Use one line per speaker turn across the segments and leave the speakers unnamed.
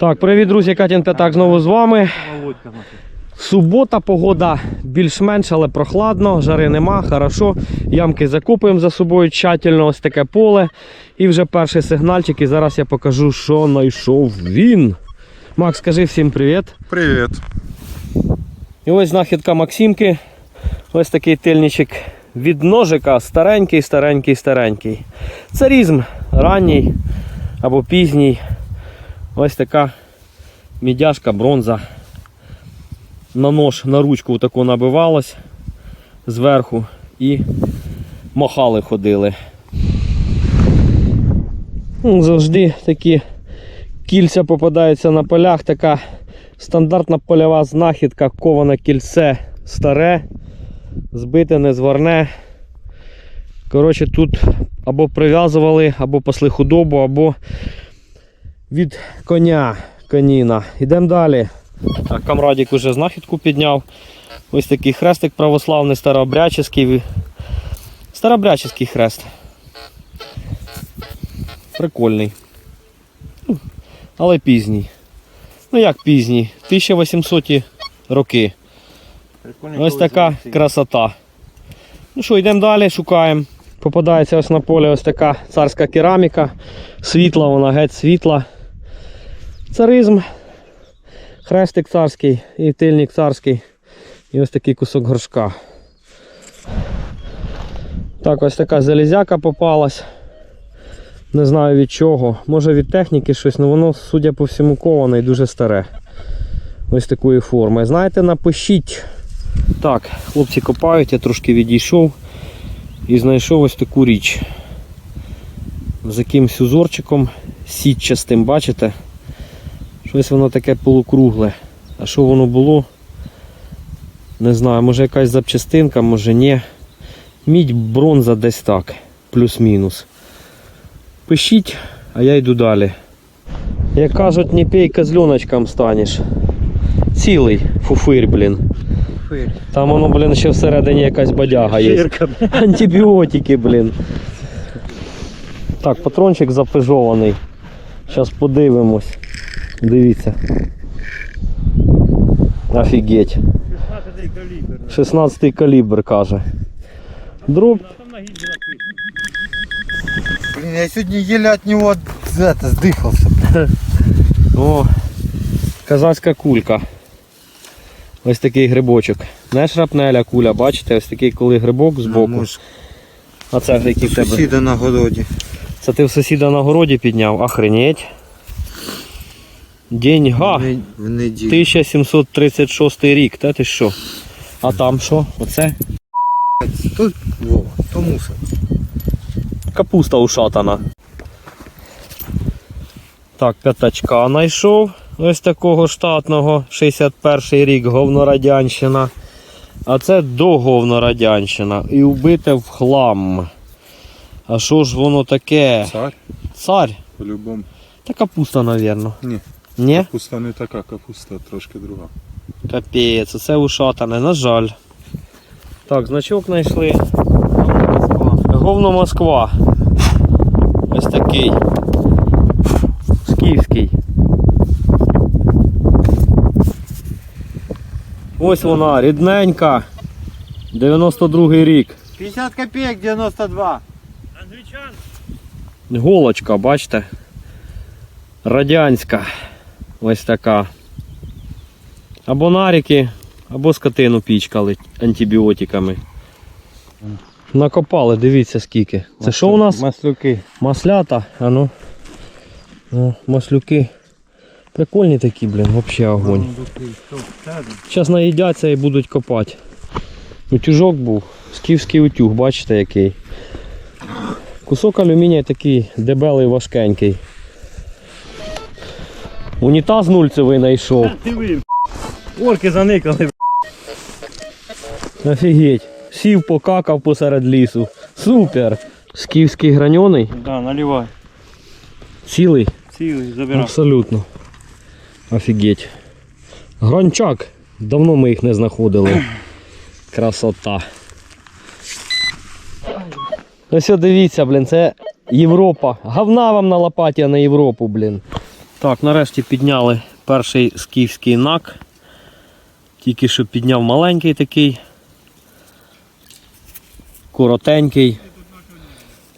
Так, привіт, друзі, Катін П'ятак знову з вами. Субота, погода більш-менш, але прохладно, жари нема, хорошо. Ямки закопуємо за собою тщательно, ось таке поле. І вже перший сигнальчик, і зараз я покажу, що знайшов він. Макс, скажи всім привіт.
Привіт.
І ось знахідка Максимки. Ось такий тильничок від ножика, старенький, старенький, старенький. Це різм ранній або пізній. Ось така мідяшка, бронза. На нож, на ручку таку набивалось зверху і махали ходили. Ну, Завжди такі кільця попадаються на полях, така стандартна польова знахідка, коване кільце старе, збите, незварне. Коротше, тут або прив'язували, або пасли худобу, або від коня коніна. Йдемо далі. Так, камрадік уже знахідку підняв. Ось такий хрестик православний, старообрядчий. Старообрядчий хрест. Прикольний. Ну, Але пізній. Ну як пізній? 1800 роки. Ось така красота. Ну що, йдемо далі, шукаємо. Попадається ось на полі ось така царська кераміка. Світла, вона геть світла. Царизм. Хрестик царський і тильник царський. І ось такий кусок горшка. Так, ось така залізяка попалась. Не знаю від чого. Може від техніки щось, але воно, судя по всьому, коване і дуже старе. Ось такої форми. Знаєте, напишіть. Так, хлопці копають, я трошки відійшов і знайшов ось таку річ. З якимсь узорчиком сітчастим, бачите? Щось воно таке полукругле. А що воно було? Не знаю, може якась запчастинка, може ні. Мідь бронза десь так, плюс-мінус. Пишіть, а я йду далі. Як кажуть, не пей козленочком станеш. Цілий фуфирь, блін. Там воно, блін, ще всередині якась бодяга є. Антибіотики, блін. Так, патрончик запежований. Зараз подивимось. Дивіться. Офігеть. 16 калібр каже. Дроб
Блин, я сегодня еле от него это, сдыхался.
О, казацька кулька. Ось такий грибочок. Не шрапнеля куля, бачите, ось такий коли грибок збоку.
Может,
А це який тебе?
сусіда на городі.
Це ти в сусіда на городі підняв. Охренеть. Деньга.
В, неділю.
1736 рік, та ти що? А там що? Оце?
Тут Вова, то мусор.
Капуста ушатана. Так, п'ятачка знайшов. Ось такого штатного. 61 рік, говнорадянщина. А це до говнорадянщина. І вбите в хлам. А що ж воно таке?
Цар,
Цар?
по-любому.
Та капуста, мабуть.
Ні.
Ні?
Капуста не така, капуста трошки друга.
Капець, це ушатане, на жаль. Так, значок знайшли. Говно Москва. Ось такий. Скіфський. Ось вона, рідненька. 92-й рік.
50 копеек 92.
Голочка, бачите? Радянська. Ось така. Або наріки, або скотину пічкали антибіотиками. Накопали, дивіться скільки. Це що у нас?
Маслюки.
Маслята, а ну. О, маслюки. Прикольні такі, блін, взагалі огонь. Зараз наїдяться і будуть копати. Утюжок був, скіфський утюг, бачите який. Кусок алюмінія такий дебелий, важкенький. Унітаз нульцевий знайшов.
Орки заникали.
Офігеть. Сів, покакав посеред лісу. Супер. Скіфський граньоний.
Да, наливай.
Цілий.
Цілий, забирай.
Абсолютно. Офігеть. Грончак. Давно ми їх не знаходили. Красота. Ось дивіться, блін, це Європа. Говна вам на лопаті, а не Європу, блін. Так, нарешті підняли перший скіфський нак. Тільки що підняв маленький такий. Коротенький.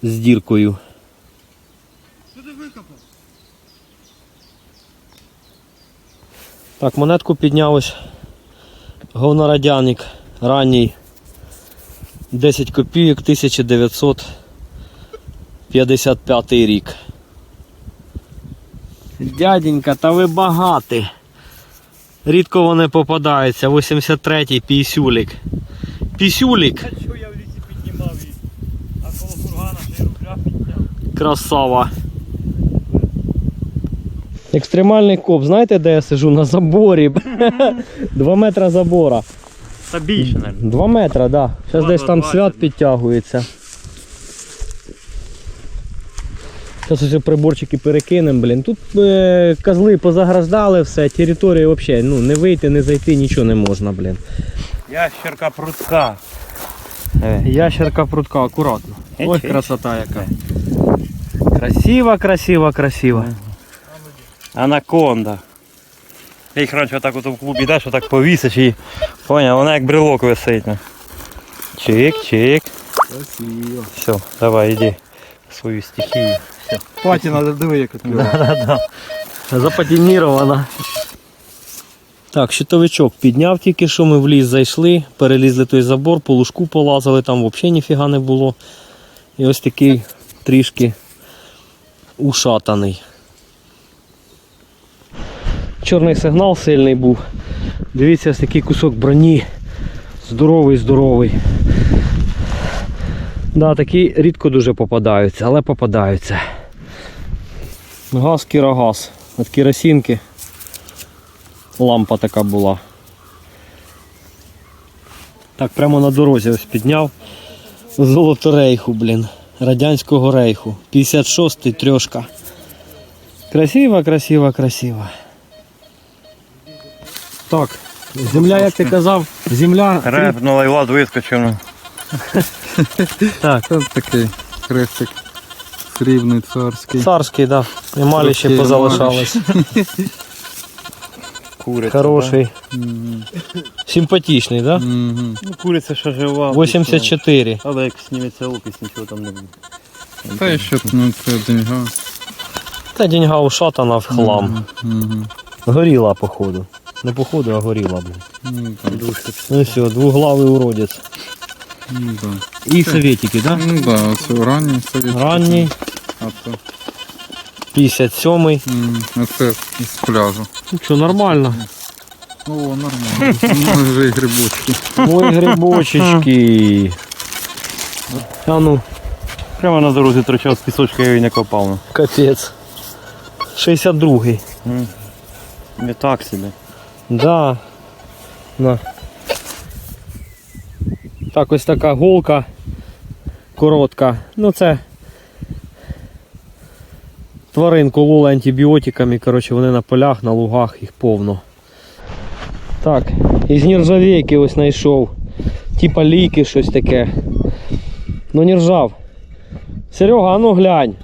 З діркою. Так, монетку підняв ось говнорадяник ранній 10 копійок 1955 рік. Дяденька, та ви багаті. Рідко вони попадаються. 83-й пісюлік. Пісюлік.
А що я в лісі піднімав її? А коло фургана ще й рукля підняв.
Красава. Екстремальний коп, знаєте, де я сижу? На заборі. Два метри забора.
Та більше, навіть.
Два метри, так. Да. Зараз десь там свят підтягується. Зараз ось приборчики перекинемо, блін. Тут е, козли позаграждали все, території взагалі ну, не вийти, не зайти, нічого не можна, блін.
Ящерка прутка.
Ящерка прутка, акуратно.
Ой,
Ой, красота яка. Красиво, красиво, красиво.
Анаконда. Я їх раніше отак от в клубі йдеш, отак повісиш і поняв, вона як брелок висить. ну. Чик, чик.
Красиво.
Все, давай, йди. Свою стихію.
Паті треба диви, як.
Да-да-да.
Запатінірована. Так, щитовичок підняв тільки що, ми в ліс зайшли, перелізли той забор, по лужку полазили, там взагалі ніфіга не було. І ось такий трішки ушатаний. Чорний сигнал сильний був. Дивіться, ось такий кусок броні. Здоровий, здоровий. Да, такі рідко дуже попадаються, але попадаються. Газ кірогаз. От керосинки. Лампа така була. Так, прямо на дорозі ось підняв. Золоторейху, блін. Радянського рейху. 56-й трьошка. Красиво, красиво, красиво. Так. Земля, як ти казав, земля.
Репнула і лад вискочив.
Так,
Це такий хрестик срібний царський.
царський, да. Емалі ще
Трохи
позалишались.
Куриця.
Хороший. Симпатичний, да?
Мгм.
да? Ну, куриця ще жива.
84.
Але як зніметься окись, нічого там не буде.
Та і що, ну це деньга.
Та деньга ушатана в хлам.
Мгм.
Горіла, походу. Не походу, а горіла, блін.
Ну.
Ну все, двуглавий уродець.
Ну, да.
І советики, да?
Ну да, оце ранній совіт.
Ранній,
А то,
57-й.
м, а це із пляжу.
Ну що, нормально.
О, нормально. Ну, вже і грибочки.
Ой, грибочечки. А ну,
Прямо на дорозі торчав з пісочка, я її не копав.
капець. 62-й.
Не так собі.
Да. На. Так, ось така голка коротка. Ну це тварин кололи антибіотиками, коротше, вони на полях, на лугах, їх повно. Так, із нержавейки ось знайшов. Типа ліки, щось таке. Ну не ржав. Серега, а ну глянь.